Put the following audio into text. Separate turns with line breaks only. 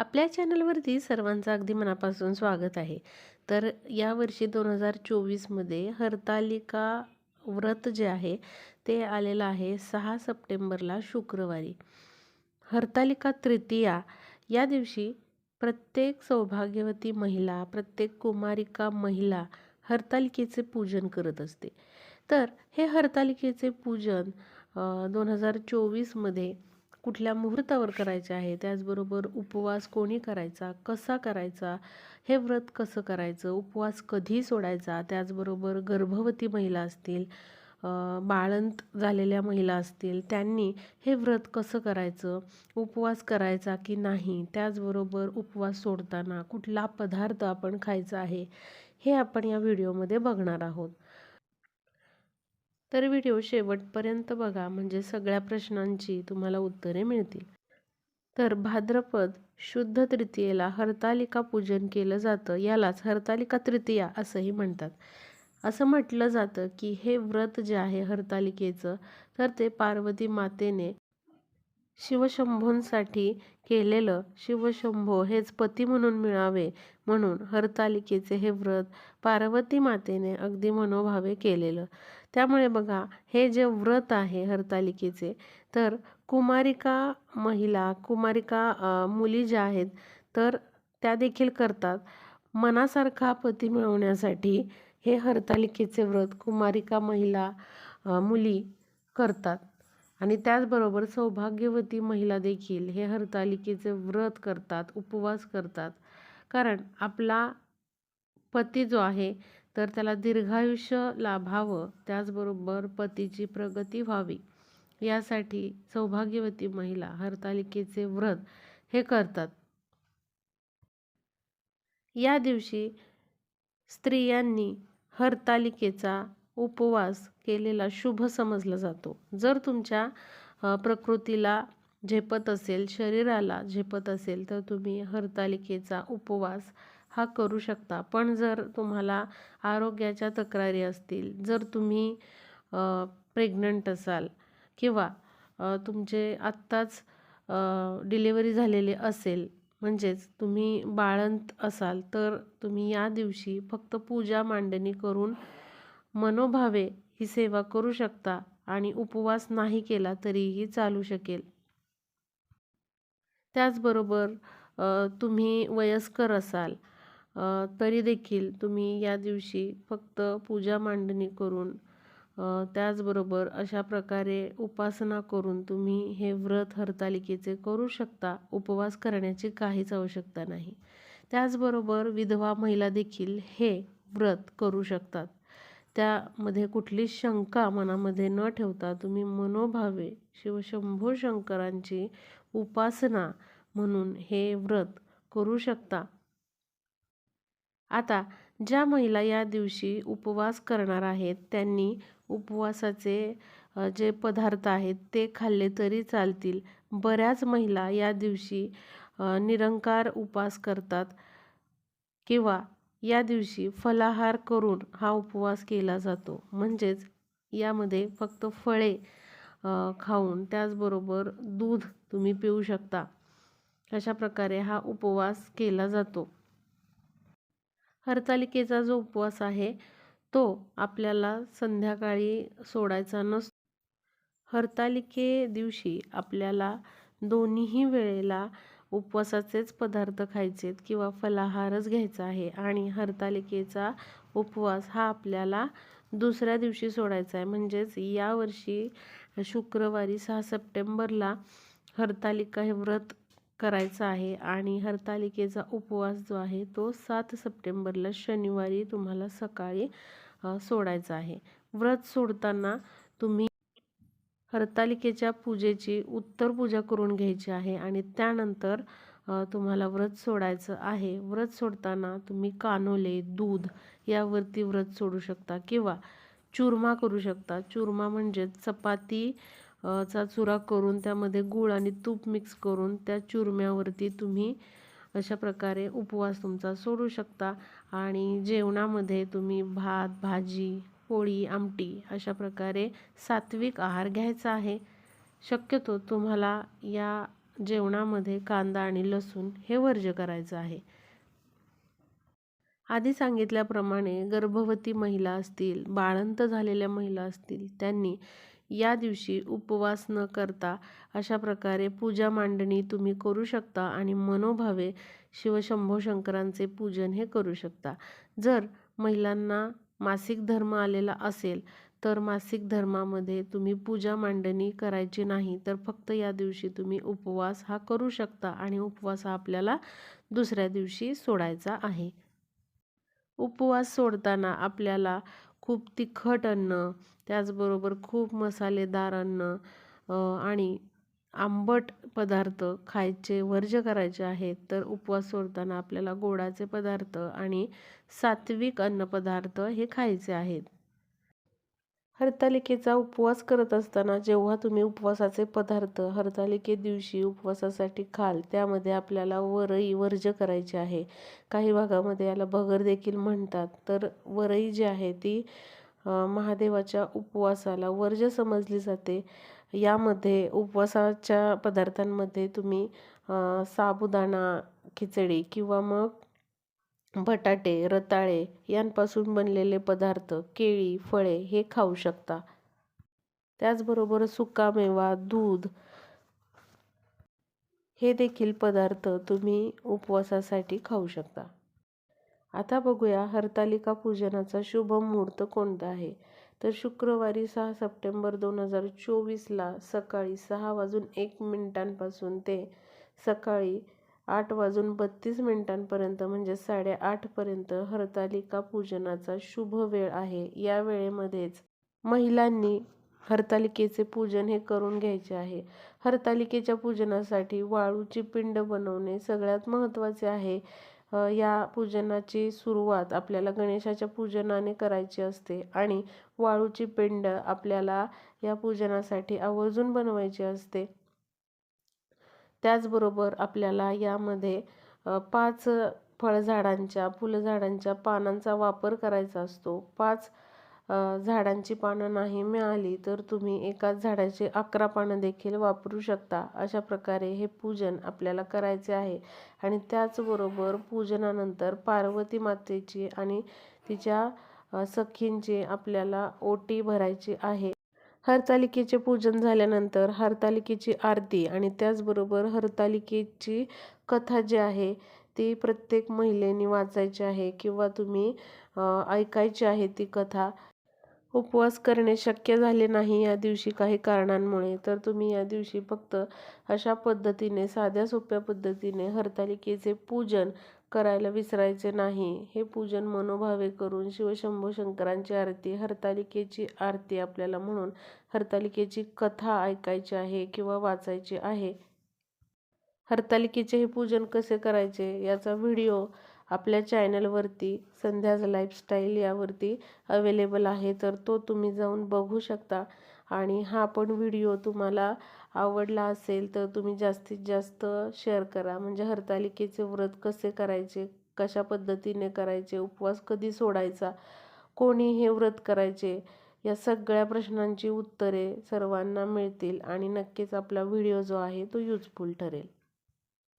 आपल्या चॅनलवरती सर्वांचं अगदी मनापासून स्वागत आहे. तर यावर्षी दोन हजार चोवीसमध्ये हरतालिका व्रत जे आहे ते आलेलं आहे सहा सप्टेंबरला शुक्रवारी. हरतालिका तृतीया या दिवशी प्रत्येक सौभाग्यवती महिला प्रत्येक कुमारिका महिला हरतालिकेचे पूजन करत असते. तर हे हरतालिकेचे पूजन दोन हजार चोवीसमध्ये कुठल्या मुहूर्तावर करायचे आहे? त्याचबरोबर उपवास कोणी करायचा? कसा करायचा? हे व्रत कसं करायचं? उपवास कधी सोडायचा? त्याचबरोबर गर्भवती महिला असतील बाळंत झालेल्या महिला असतील त्यांनी हे व्रत कसं करायचं? उपवास करायचा की नाही? त्याचबरोबर उपवास सोडताना कुठला पदार्थ आपण खायचा आहे? हे आपण या व्हिडिओमध्ये बघणार आहोत. तर व्हिडिओ शेवटपर्यंत बघा म्हणजे सगळ्या प्रश्नांची तुम्हाला उत्तरे मिळतील. तर भाद्रपद शुद्ध तृतीयेला हरतालिका पूजन केलं जातं यालाच हरतालिका तृतीया असंही म्हणतात. असं म्हटलं जातं की हे व्रत जे आहे हरतालिकेचं तर ते पार्वती मातेने शिवशंभूंसाठी केलेलं शिवशंभो हेच पती म्हणून मिळावे म्हणून हरतालिकेचे हे व्रत पार्वती मातेने अगदी मनोभावे केलेलं. त्यामुळे बघा हे जे व्रत आहे हरतालिकेचे तर कुमारिका महिला कुमारिका मुली ज्या आहेत तर त्या देखील करतात. मनासारखा पती मिळवण्यासाठी हे हरतालिकेचे व्रत कुमारिका महिला मुली करतात. आणि त्याचबरोबर सौभाग्यवती महिला देखील हे हरतालिकेचे व्रत करतात उपवास करतात. कारण आपला पती जो आहे तर त्याला दीर्घायुष्य लाभावं त्याचबरोबर पतीची प्रगती व्हावी. यासाठी सौभाग्यवती महिला हरतालिकेचे व्रत हे करतात. या दिवशी स्त्रियांनी हरतालिकेचा उपवास केलेला शुभ समजला जातो. जर तुमच्या प्रकृतीला झेपत असेल शरीराला झेपत असेल तर तुम्ही हरतालिकेचा उपवास हा करू शकता. पण जर तुम्हाला आरोग्याच्या तक्रारी असतील जर तुम्ही प्रेग्नंट असाल किंवा तुमचे आत्ताच डिलेवरी झालेले असेल म्हणजेच तुम्ही बाळंत असाल तर तुम्ही या दिवशी फक्त पूजा मांडणी करून मनोभावे ही सेवा करू शकता आणि उपवास नाही केला तरीही चालू शकेल. त्याचबरोबर तुम्ही वयस्कर असाल तरी देखील तुम्ही या दिवशी फक्त पूजा मांडणी करून त्याचबरोबर अशा प्रकारे उपासना करून तुम्ही हे व्रत हरतालिकेचे करू शकता. उपवास करण्याची काहीच आवश्यकता नाही. त्याचबरोबर विधवा महिला देखील हे व्रत करू शकतात. त्यामध्ये कुठली शंका मनामध्ये न ठेवता तुम्ही मनोभावे शिवशंभो शंकरांची उपासना म्हणून हे व्रत करू शकता. आता ज्या महिला या दिवशी उपवास करणार आहेत त्यांनी उपवासाचे जे पदार्थ आहेत ते खाल्ले तरी चालतील. बऱ्याच महिला या दिवशी निरंकार उपास करतात किंवा या दिवशी फलाहार करून हा उपवास केला जातो. म्हणजेच यामध्ये फक्त फळे खाऊन त्याचबरोबर दूध तुम्ही पिऊ शकता. अशा प्रकारे हा उपवास केला जातो. हरतालिकेचा जो उपवास आहे तो आपल्याला संध्याकाळी सोडायचा नसतो. हरतालिके दिवशी आपल्याला दोन्हीही वेळेला उपवासाचेच पदार्थ खायचेत किंवा फलाहारच घ्यायचा आहे. आणि हरतालिकेचा उपवास हा आपल्याला दुसऱ्या दिवशी सोडायचा आहे. म्हणजेच यावर्षी शुक्रवारी सहा सप्टेंबरला हरतालिका हे व्रत करायचं आहे. आणि हरतालिकेचा उपवास जो आहे तो सात सप्टेंबरला शनिवारी तुम्हाला सकाळी सोडायचा आहे. व्रत सोडताना तुम्ही हरतालिकेच्या पूजेची उत्तर पूजा करून घ्यायची आहे आणि त्यानंतर तुम्हाला व्रत सोडायचं आहे. व्रत सोडताना तुम्ही कानोले दूध यावरती व्रत सोडू शकता किंवा चुरमा करू शकता. चुरमा म्हणजे चपाती चा चुरा करून त्यामध्ये गूळ आणि तूप मिक्स करून त्या चुरम्यावरती तुम्ही अशा प्रकारे उपवास तुमचा सोडू शकता आणि जेवणामध्ये तुम्ही भात भाजी पोळी आमटी अशा प्रकारे सात्विक आहार घ्यायचा आहे. शक्यतो तुम्हाला या जेवणामध्ये कांदा आणि लसूण हे वर्ज्य करायचं आहे. आधी सांगितल्याप्रमाणे गर्भवती महिला असतील बाळंत झालेल्या महिला असतील त्यांनी या दिवशी उपवास न करता अशा प्रकारे पूजा मांडणी तुम्ही करू शकता आणि मनोभावे शिवशंभो शंकरांचे पूजन हे करू शकता. जर महिलांना मासिक धर्म आलेला असेल तर मासिक धर्मामध्ये तुम्ही पूजा मांडणी करायची नाही तर फक्त या दिवशी तुम्ही उपवास हा करू शकता आणि उपवास हा आपल्याला दुसऱ्या दिवशी सोडायचा आहे. उपवास सोडताना आपल्याला खूप तिखट अन्न त्याचबरोबर खूप मसालेदार अन्न आणि आंबट पदार्थ खायचे वर्ज्य करायचे आहेत तर उपवास सोडताना आपल्याला गोडाचे पदार्थ आणि सात्विक अन्नपदार्थ हे खायचे आहेत. हरतालिकेचा उपवास करत असताना जेव्हा तुम्ही उपवासाचे पदार्थ हरतालिके दिवशी उपवासासाठी खाल त्यामध्ये आपल्याला वरई वर्ज्य करायची आहे. काही भागामध्ये याला भगर देखील म्हणतात. तर वरई जी आहे ती महादेवाच्या उपवासाला वर्ज्य समजली जाते. यामध्ये उपवासाच्या पदार्थांमध्ये तुम्ही साबुदाणा खिचडी किंवा मग बटाटे रताळे यांपासून बनलेले पदार्थ केळी फळे हे खाऊ शकता. त्याचबरोबर सुकामेवा दूध हे देखील पदार्थ तुम्ही उपवासासाठी खाऊ शकता. आता बघूया हरतालिका पूजनाचा शुभ मुहूर्त कोणता आहे? तर शुक्रवारी सहा सप्टेंबर दोन हजार चोवीसला सकाळी सहा वाजून एक मिनिटांपासून ते सकाळी आठ वाजून बत्तीस मिनिटांपर्यंत म्हणजे साडेआठपर्यंत हरतालिका पूजनाचा शुभ वेळ आहे. या वेळेमध्येच महिलांनी हरतालिकेचे पूजन हे करून घ्यायचे आहे. हरतालिकेच्या पूजनासाठी वाळूची पिंड बनवणे सगळ्यात महत्त्वाचे आहे. या पूजनाची सुरुवात आपल्याला गणेशाच्या पूजनाने करायची असते आणि वाळूची पिंड आपल्याला या पूजनासाठी आवर्जून बनवायची असते. त्याचबरोबर आपल्याला यामध्ये पाच फळझाडांच्या फुलझाडांच्या पानांचा वापर करायचा असतो. पाच झाडांची पानं नाही मिळाली तर तुम्ही एकाच झाडाचे अकरा पानं देखील वापरू शकता. अशा प्रकारे हे पूजन आपल्याला करायचे आहे. आणि त्याचबरोबर पूजनानंतर पार्वती मातेची आणि तिच्या सखींची आपल्याला ओटी भरायची आहे. हरतालिकेचे पूजन झाल्यानंतर हरतालिकेची आरती आणि त्याचबरोबर हरतालिकेची कथा जी आहे ती प्रत्येक महिलेने वाचायची आहे किंवा तुम्ही ऐकायची आहे ती कथा. उपवास करणे शक्य झाले नाही या दिवशी काही कारणांमुळे तर तुम्ही या दिवशी फक्त अशा पद्धतीने साध्या सोप्या पद्धतीने हरतालिकेचे पूजन करायला विसरायचे नाही. हे पूजन मनोभावे करून शिवशंभू शंकरांची आरती हरतालिकेची आरती आपल्याला म्हणून हरतालिकेची कथा ऐकायची आहे किंवा वाचायची आहे. हरतालिकेचे हे पूजन कसे करायचे याचा व्हिडिओ आपल्या चॅनलवरती संध्याज लाईफस्टाईल यावरती अवेलेबल आहे तर तो तुम्ही जाऊन बघू शकता. आणि हा पण व्हिडिओ तुम्हाला आवडला असेल तर तुम्ही जास्तीत जास्त शेअर करा. म्हणजे हरतालिकेचे व्रत कसे करायचे कशा पद्धतीने करायचे उपवास कधी सोडायचा कोणी हे व्रत करायचे या सगळ्या प्रश्नांची उत्तरे सर्वांना मिळतील. आणि नक्कीच आपला व्हिडिओ जो आहे तो युजफुल ठरेल.